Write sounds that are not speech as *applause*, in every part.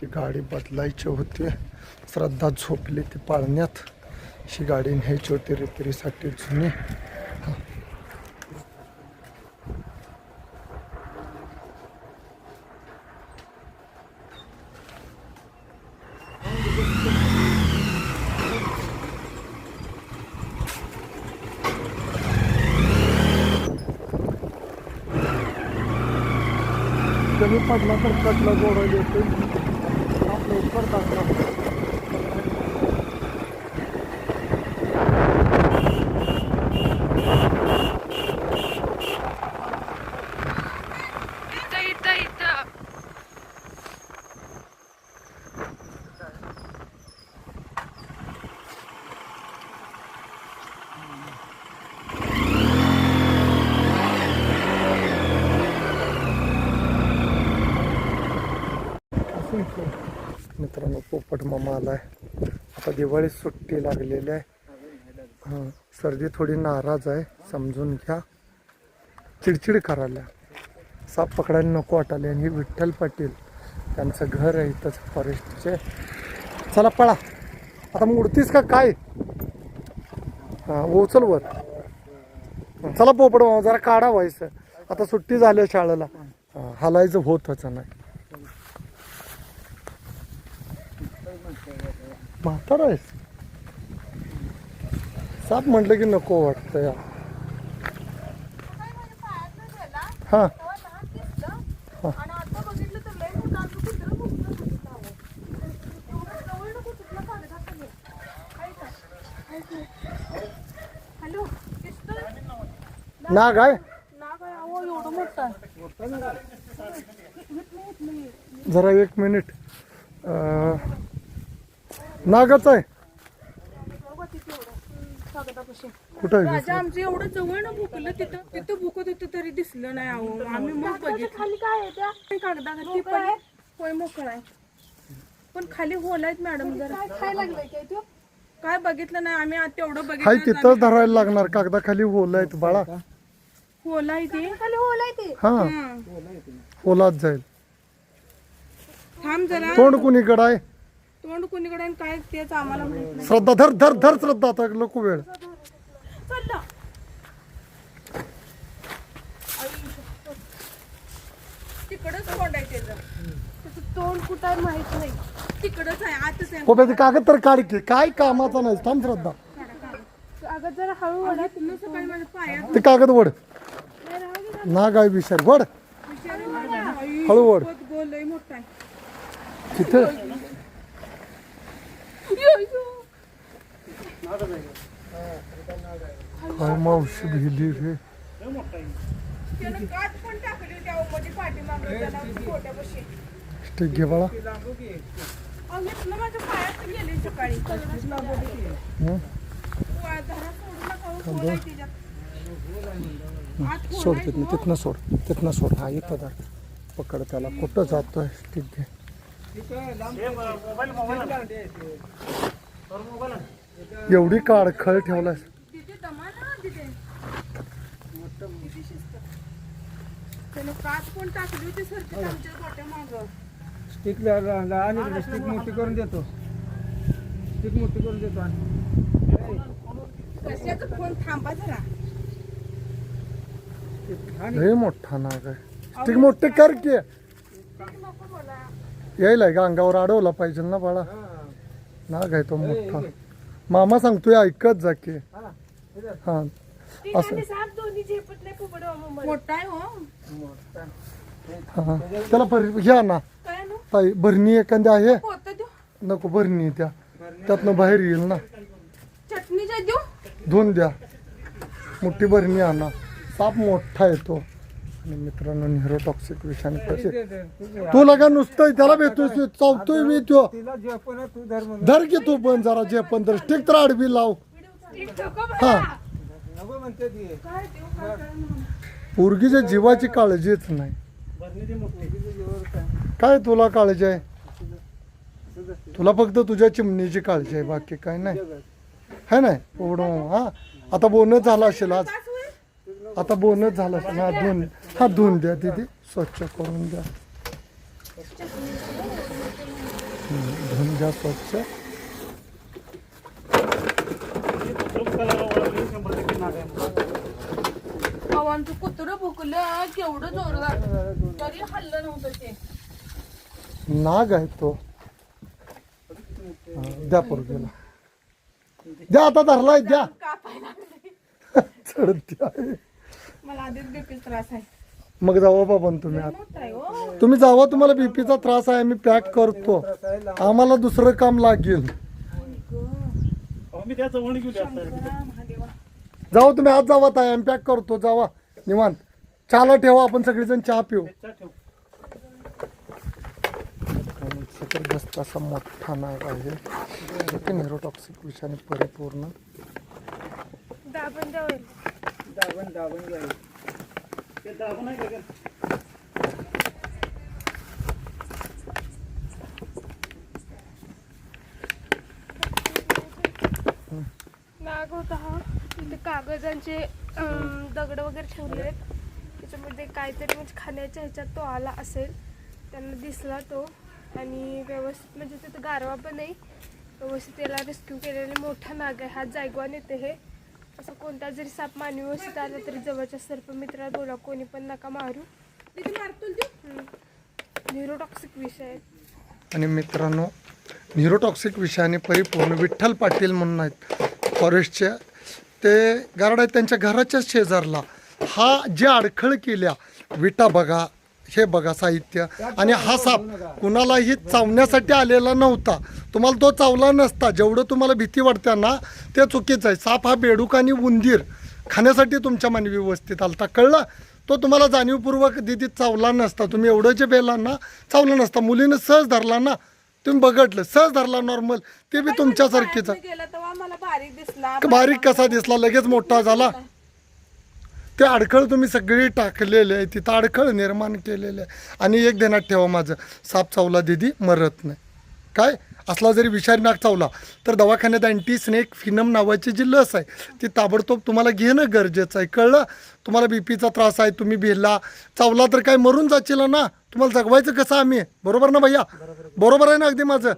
ती गाडी बदलायची होती. श्रद्धा झोपली ती पाळण्यात. अशी गाडी न्यायची होती. रेतरीसाठी जुनी. कमी पडला तर कटला जोडायला येते आपलं उत्तर टाकला इथं इथं इथं मित्रांनो पोपट आहे. आता दिवाळी सुट्टी लागलेली आहे. हां सर्दी थोडी नाराज आहे. समजून घ्या. चिडचिड करायला. साप पकडायला नको वाटाले आणि हे विठ्ठल पाटील त्यांचं घर आहे इथंच फॉरेस्टचे. चला पळा. आता मुडतीस का काय? हां उचल वर. चला पोपड जरा काढा व्हायचं. आता सुट्टी झाली शाळेला. हलायचं हालायचं होतच नाही. म्हातारा आहेस. साप म्हटलं की नको वाटतं या हां. हॅलो नाग आहे? जरा एक मिनिट. नागच आहे. कुठं आहे राजा आमचं एवढं जवळ ना भुकलं तिथं. तिथं भुकत होतं तरी दिसलं नाही अहो. आम्ही मग बघितलं. खाली काय आहे त्या? कागदाखाली पण होय मोकळ आहे. पण खाली होल आहेत मॅडम जरा. काय लागलंय काय तू? काय बघितलं नाही. आम्ही आता तेवढं हाय बघितलं तिथं धरायला लागणार. कागदाखाली होल आहेत बाळा. होल आहे ते. खाली होल आहे ते. हा. होलात जाईल. थांब जरा. तोंड कुणीकडं आहे? तोंड कोणीकडे आणि काय तेच आम्हाला माहीत नाही. श्रद्धा धर धर धर श्रद्धा आता नको वेळ. चाललं तिकडच तोंड आहे त्याचं. तोंड कुठं आहे माहीत नाही. तिकडच आहे आतच आहे. पोप्याचे कागद तर काढ की. काय कामाचा नाही. थांब श्रद्धा. अगं जरा हळू वडा तुम्ही सकाळी माझ्या पायात ते कागद वड. नाग आहे विचार वड हळू वड. गोल मोठा आहे. तिथे? काय मावशी भिली रे घे बाळा सोड आहे तिथनं तिथनं सोड तिथनं सोड. हा इथं धर पकड त्याला. कुठं जातोय? स्टिक घे एवढी काळ खळ ठेवलाय तिथे दमा ना तिथे. किती शिस्त. त्यानं काच पण टाकली होती सर तिथे आमच्या गोट्या मागं. स्टिक आणि स्टिक मोठी करून देतो. स्टिक मोठी करून देतो आणि. कशाचं फोन थांबा जरा. लय मोठा नाग आहे. ठीक मोठे कर की. यायला का? अंगावर अडवला पाहिजे ना बाळा. नाग आहे तो मोठा. मामा सांगतोय ऐकत जा की. हा. असं. हो. हा. त्याला भर घ्या ना. काय नो? ताई भरणी एखादी आहे? नको भरणी त्या त्यातनं बाहेर येईल ना. धुवून द्या. मोठी भरणी आणा. साप मोठा येतो आणि मित्रांनो न्यूरोटॉक्सिक विषाणू कसे तू लगा नुसतं त्याला भेटतोय चावतोय मी तो. धर की तू पण जरा जे पण तर स्टिक तर आडवी लाव. हा. पोरगीच्या जीवाची काळजीच नाही. काय तुला काळजी आहे? तुला फक्त तुझ्या चिमणीची काळजी आहे बाकी काय नाही. है नाही? एवढं हा. आता बोनस झाला असेल आज? आता बोनस झाला. हा धुवून हा धुवून द्या तिथे स्वच्छ करून द्या. धुवून घ्या स्वच्छ. आव्हांचं कुत्रं भुकलं केवढं जोरदार. तरी हल्लं नव्हतं ते. नाग आहे तो. हा, द्या पोरगीला. द्या आता धरलाय द्या. *laughs* चढती आहे. मला आधीच बीपीचा त्रास आहे. मग जावा बाबा तुम्ही आता. मोठा आहे हो. तुम्ही जावा तुम्हाला बीपीचा त्रास आहे मी पॅक करतो. आम्हाला दुसरं काम लागेल. महादेवा. जावा तुम्ही आज जावा ताई आम्ही पॅक करतो जावा. निवांत. चहाला ठेवा आपण सगळेजण चहा पिऊ. जबरदस्त असा मोठा नाग आहे. नेरोटॉक्सिक विषाने परिपूर्ण. दाबण द्यावं दाबण दाबण घ्यायचं नाग होता हा तिथे कागदांचे दगड वगैरे ठेवले आहेत. त्याच्यामध्ये काहीतरी म्हणजे खाण्याच्या ह्याच्यात तो आला असेल. त्यांना दिसला तो. आणि व्यवस्थित म्हणजे तिथं गारवा पण नाही व्यवस्थित त्याला रेस्क्यू केलेले मोठा नाग आहे. हा जायगवान येते हे. असं कोणता जरी साप मानवी व्यवस्थित आला तरी जवळच्या सर्पमित्राला बोला कोणी पण नका मारू. न्यूरोटॉक्सिक विषय आहे. आणि मित्रांनो न्यूरोटॉक्सिक विषयाने परिपूर्ण विठ्ठल पाटील म्हणून आहेत फॉरेस्टचे. ते गार्ड आहेत त्यांच्या घराच्या शेजारला. हा जे अडखळ केल्या विटा बघा हे बघा साहित्य. आणि हा साप कुणालाही चावण्यासाठी आलेला नव्हता. तुम्हाला तो चावला नसता. जेवढं तुम्हाला भीती वाटते ना ते चुकीचं आहे. साप हा बेडूक आणि उंदीर खाण्यासाठी तुमच्या मानवी वस्तीत आलता. कळलं? तो तुम्हाला जाणीवपूर्वक दिदी चावला नसता. तुम्ही एवढं जे बेला ना चावला नसता. मुलीनं सहज धरला ना तुम्ही बघितलं सहज धरला नॉर्मल ते बी तुमच्यासारखीच बारीक कसा दिसला? लगेच मोठा झाला. ते अडखळ तुम्ही सगळी टाकलेले आहे तिथं अडखळ निर्माण केलेले आहे. आणि एक ध्यानात ठेवा माझं साप चावला दिदी मरत नाही. काय? असला जरी विषारी नाग चावला तर दवाखान्यात अँटी स्नेक फिनम नावाची जी लस आहे ती ताबडतोब तुम्हाला घेणं गरजेचं आहे. कळलं? तुम्हाला बी पीचा त्रास आहे तुम्ही भिला चावला तर काय मरून जाचील ना? तुम्हाला जगवायचं कसं आम्ही? बरोबर ना भैया? बरोबर आहे ना अगदी माझं?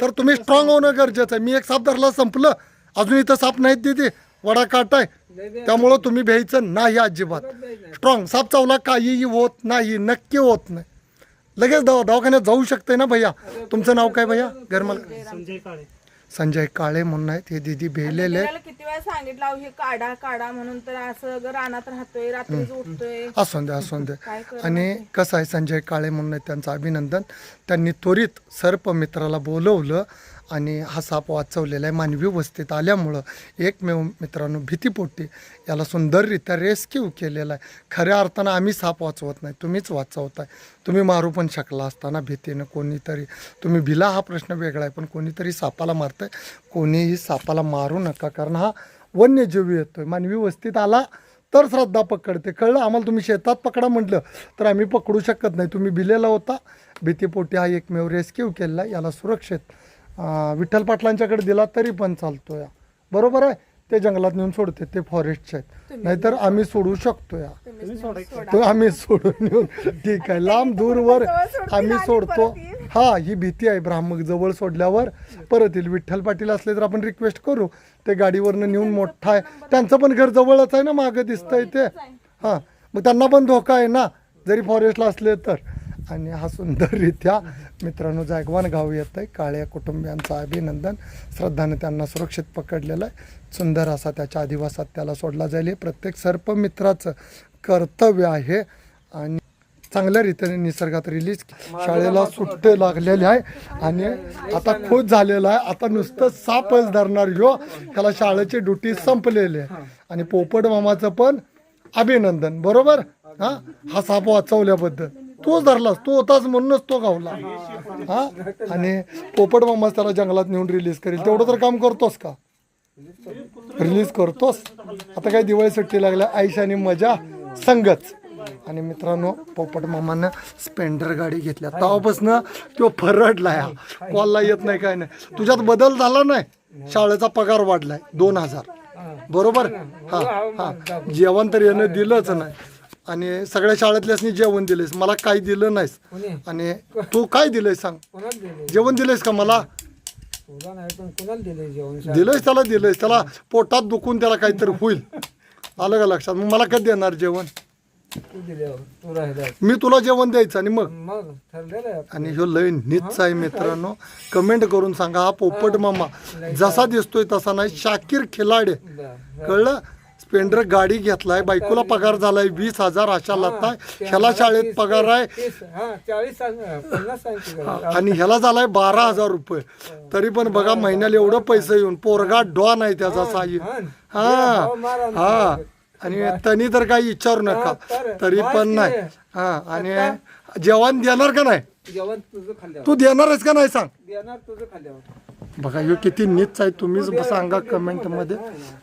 तर तुम्ही स्ट्रॉंग होणं गरजेचं आहे. मी एक साप धरला संपलं. अजून इथं साप नाहीत दिदी. वडा काट आहे त्यामुळं तुम्ही भ्यायचं नाही अजिबात. स्ट्रॉंग साप चावला काहीही होत नाही नक्की होत नाही. लगेच दवा दवाखान्यात जाऊ शकते ना भैया? तुमचं नाव काय भैया? घरमाल संजय काळे. म्हणून आहेत हे दिदी भेलेले त्याला किती वेळा सांगितलं अहो, हे काढा काढा म्हणून तर असं ग रानात राहतोय रात्रीच उठतोय असू द्या असू द्या काय करणार आणि कसं आहे संजय काळे म्हणून आहे त्यांचं अभिनंदन. त्यांनी त्वरित सर्पमित्राला बोलवलं. आणि हा साप वाचवलेला आहे. मानवी वस्तीत आल्यामुळं एकमेव मित्रांनो भीतीपोटी याला सुंदररित्या रेस्क्यू केलेला आहे. खऱ्या अर्थानं आम्ही साप वाचवत नाही तुम्हीच वाचवताय. तुम्ही मारू पण शकला असताना भीतीनं कोणीतरी तुम्ही भिला हा प्रश्न वेगळा आहे पण कोणीतरी सापाला मारतंय. कोणीही सापाला मारू नका कारण हा वन्यजीवी येतोय. मानवी वस्तीत आला तर श्रद्धा पकडते. कळलं? आम्हाला तुम्ही शेतात पकडा म्हटलं तर आम्ही पकडू शकत नाही. तुम्ही भिलेला होता. भीतीपोटी हा एकमेव रेस्क्यू केलेला याला सुरक्षित विठ्ठल पाटलांच्याकडे दिला तरी पण चालतो या. बरोबर आहे? ते जंगलात नेऊन सोडते ते फॉरेस्टचे आहेत. नाहीतर आम्ही सोडू शकतो या. तो आम्ही सोडून येऊन ठीक आहे. लांब दूरवर आम्ही सोडतो. हा ही भीती आहे. ब्राह्मक जवळ सोडल्यावर परत येईल. विठ्ठल पाटील असले तर आपण रिक्वेस्ट करू. ते गाडीवरनं नेऊन मोठा आहे. त्यांचं पण घर जवळच आहे ना मागं दिसतंय ते. हां मग त्यांना पण धोका आहे ना. जरी फॉरेस्टला असले तर. आणि हा सुंदररित्या मित्रांनो जागवान गाव येत आहे काळ्या कुटुंबियांचं अभिनंदन. श्रद्धाने त्यांना सुरक्षित पकडलेलं आहे. सुंदर असा त्याच्या आदिवासात त्याला सोडला जाईल. हे प्रत्येक सर्पमित्राचं कर्तव्य आहे. आणि चांगल्या रीतीने निसर्गात रिलीज शाळेला सुट्टे लागलेले आहे. आणि आता खुश झालेला आहे. आता नुसतं सापच धरणार ह्यो. त्याला शाळेची ड्युटी संपलेली आहे. आणि पोपट मामाचं पण अभिनंदन. बरोबर? हा? हा साप वाचवल्याबद्दल. तोच धरलास तो होताच म्हणूनच तो गावला. हा? आणि पोपट मामाच त्याला जंगलात नेऊन रिलीज करेल. तेवढं तर काम करतोस का? रिलीज करतोस? आता काय दिवाळी सुट्टी लागल्या आयुष्याने मजा संगच आणि मित्रांनो पोपट मामानं स्पेंडर गाडी घेतल्या. तेव्हापासनं तो फरडला या. कॉलला येत नाही काय नाही. तुझ्यात बदल झाला नाही? शाळेचा पगार वाढलाय दोन हजार. बरोबर? हा हा. जेवण तर यानं दिलंच नाही. आणि सगळ्या शाळेतल्यासनी जेवण दिलेस मला काही दिलं नाहीस. कोणी? आणि तू काय दिलंय सांग. कोणाला दिले जेवण दिलंयस का मला? तुला नाही पण कोणाला दिले जेवण दिलंयस त्याला दिलंयस. त्याला पोटात दुखून त्याला काहीतरी होईल. आलं का लक्षात? मग मला कधी देणार जेवण? तू दिल्यावर तू राहिला. मी तुला जेवण द्यायचं आणि मग? मग ठरलेलं आहे. आणि ह्यो लय नीच आहे मित्रांनो. कमेंट करून सांगा हा पोपट मामा. जसा दिसतोय तसा नाही. शाकीर खिलाडे. बर. कळलं? स्पेंडर गाडी घेतलाय बायकोला पगार झालाय वीस हजार अशा लागताय ह्याला शाळेत पगार आहे. हा? आणि ह्याला झालाय बारा हजार रुपये. तरी पण बघा महिन्याला एवढं पैसे येऊन पोरगा डॉन आहे त्याचा साई. हा. हा. आणि त्यांनी तर काही विचारू नका. तर. पण नाही. हा आणि जेवण देणार का नाही? जेवण तुझं खाल्ल्यावर. तू देणारच का नाही सांग? देणार तुझं खाल्ल्यावर. बघा ह्यो किती नीच आहे. तुम्हीच सांगा कमेंटमध्ये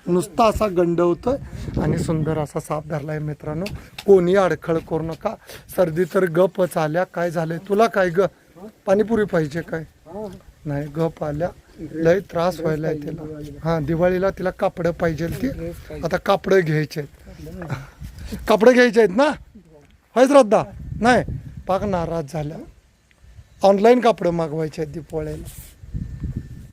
नुसता असा गंडवतोय आणि सुंदर असा साप धरलाय मित्रांनो. कोणी अडखळ करू नका. सर्दी तर गपच आल्या. काय झालंय? तुला काय ग? पाणीपुरी पाहिजे काय? नाही गप आल्या. लय त्रास व्हायलाय तिला. हा दिवाळीला तिला कापडं पाहिजे ती आता कापडं घ्यायचे आहेत. कापडं घ्यायचे आहेत ना? होय श्रद्धा? नाही. पाक नाराज झाल्या. ऑनलाईन कापडं मागवायचे आहेत दीपावळीला